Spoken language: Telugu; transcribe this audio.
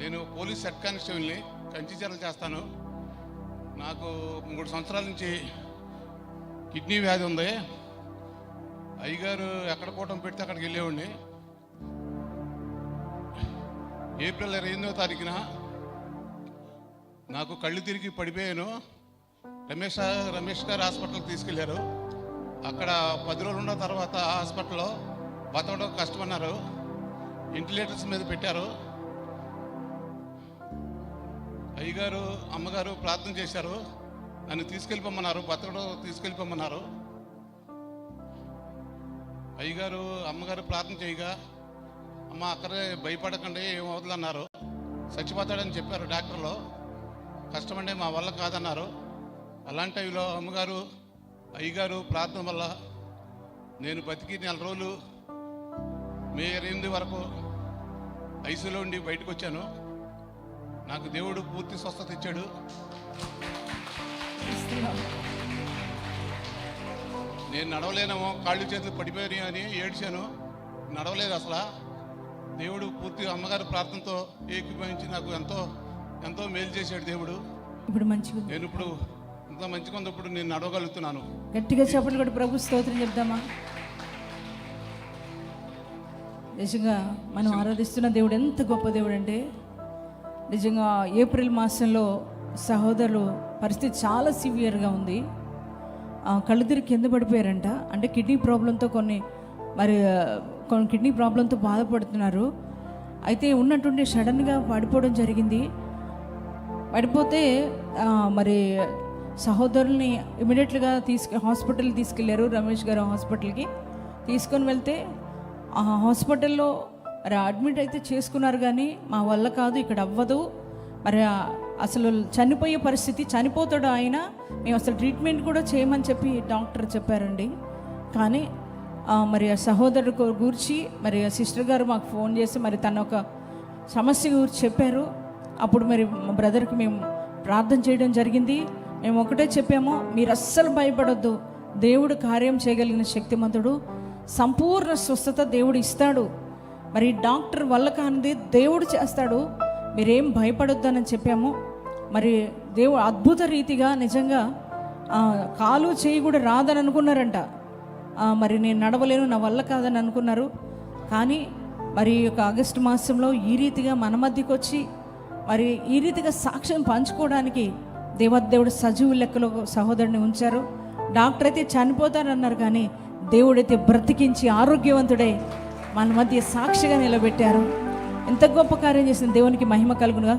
నేను పోలీస్ సెట్ క్రిస్టియన్ని కంచిచర్లు చేస్తాను. నాకు మూడు సంవత్సరాల నుంచి కిడ్నీ వ్యాధి ఉంది. అయ్యగారు ఎక్కడ కూటం పెడితే అక్కడికి వెళ్ళేవాడిని. ఏప్రిల్ ఇరవై ఎనిమిదో తారీఖున నాకు కళ్ళు తిరిగి పడిపోయాను. రమేష్ రమేష్ గారు హాస్పిటల్కి తీసుకెళ్ళారు. అక్కడ పది రోజులు ఉన్న తర్వాత ఆ హాస్పిటల్లో బతకడం కష్టమన్నారు. వెంటిలేటర్స్ మీద పెట్టారు. అయ్యగారు అమ్మగారు ప్రార్థన చేశారు. నన్ను తీసుకెళ్ళిపోమన్నారు బతకడం తీసుకెళ్ళిపోమన్నారు. అయ్యగారు అమ్మగారు ప్రార్థన చేయగా అమ్మ అక్కడే భయపడకండి ఏం చచ్చిపోతాడని చెప్పారు డాక్టర్లు. కష్టమండి మా వల్ల కాదన్నారు. అలాంటి టైంలో అమ్మగారు అయ్యగారు ప్రార్థన వల్ల నేను బతికి నెల రోజులు మే ఎనిమిది వరకు ఐసీలో ఉండి బయటకు వచ్చాను. నాకు దేవుడు పూర్తి స్వస్థత ఇచ్చాడు. నేను నడవలేనేమో కాళ్ళు చేతులు పడిపోయాయి అని ఏడ్చాను. నడవలేదు అసలు. దేవుడు పూర్తి అమ్మగారి ప్రార్థనతో ఏకీభవించి నాకు ఎంతో ఎంతో మేలు చేశాడు దేవుడు. ఇప్పుడు మంచిగా నేను ఇప్పుడు ఇంత మంచిగా ఉంది ఇప్పుడు నేను నడవగలుగుతున్నాను. గట్టిగా చెప్పలు కూడా ప్రభు స్తోత్రం చెప్దామా? నిజంగా మనం ఆరాధిస్తున్న దేవుడు ఎంత గొప్ప దేవుడు అంటే నిజంగా ఏప్రిల్ మాసంలో సహోదరులు పరిస్థితి చాలా సివియర్గా ఉంది. కళ్ళుదిరి కళ్ళు తిరిగి కింద పడిపోయారంట. అంటే కిడ్నీ ప్రాబ్లంతో కొన్ని మరి కొన్ని కిడ్నీ ప్రాబ్లంతో బాధపడుతున్నారు. అయితే ఉన్నట్టుండి సడన్గా పడిపోవడం జరిగింది. పడిపోతే మరి సహోదరుల్ని ఇమీడియట్గా తీసుకు హాస్పిటల్ తీసుకెళ్ళారు రమేష్ గారు హాస్పిటల్కి. తీసుకొని వెళ్తే ఆ హాస్పిటల్లో మరి అడ్మిట్ అయితే చేసుకున్నారు కానీ మా వల్ల కాదు ఇక్కడ అవ్వదు. మరి అసలు చనిపోయే పరిస్థితి చనిపోతాడు ఆయన. మేము అసలు ట్రీట్మెంట్ కూడా చేయమని చెప్పి డాక్టర్ చెప్పారండి. కానీ మరి ఆ సహోదరుడు గురించి గూర్చి మరి ఆ సిస్టర్ గారు మాకు ఫోన్ చేసి మరి తన ఒక సమస్య గురించి చెప్పారు. అప్పుడు మరి మా బ్రదర్కి మేము ప్రార్థన చేయడం జరిగింది. మేము ఒకటే చెప్పాము మీరు అస్సలు భయపడొద్దు. దేవుడు కార్యం చేయగలిగిన శక్తిమంతుడు. సంపూర్ణ స్వస్థత దేవుడు ఇస్తాడు. మరి డాక్టర్ వల్ల కానిది దేవుడు చేస్తాడు. మీరేం భయపడొద్దని చెప్పాము. మరి దేవుడు అద్భుత రీతిగా నిజంగా కాలు చేయి కూడా రాదని అనుకున్నారంట మరి నేను నడవలేను నా వల్ల కాదని అనుకున్నారు కానీ మరి ఈ యొక్క ఆగస్టు మాసంలో ఈ రీతిగా మన మధ్యకి వచ్చి మరి ఈ రీతిగా సాక్ష్యం పంచుకోవడానికి దేవదేవుడు సజీవు లెక్కలో సహోదరుని ఉంచారు. డాక్టర్ అయితే చనిపోతారన్నారు కానీ దేవుడైతే బ్రతికించి ఆరోగ్యవంతుడై మన మధ్య సాక్షిగా నిలబెట్టారు. ఎంత గొప్ప కార్యం చేసిన దేవునికి మహిమ కలుగునుగా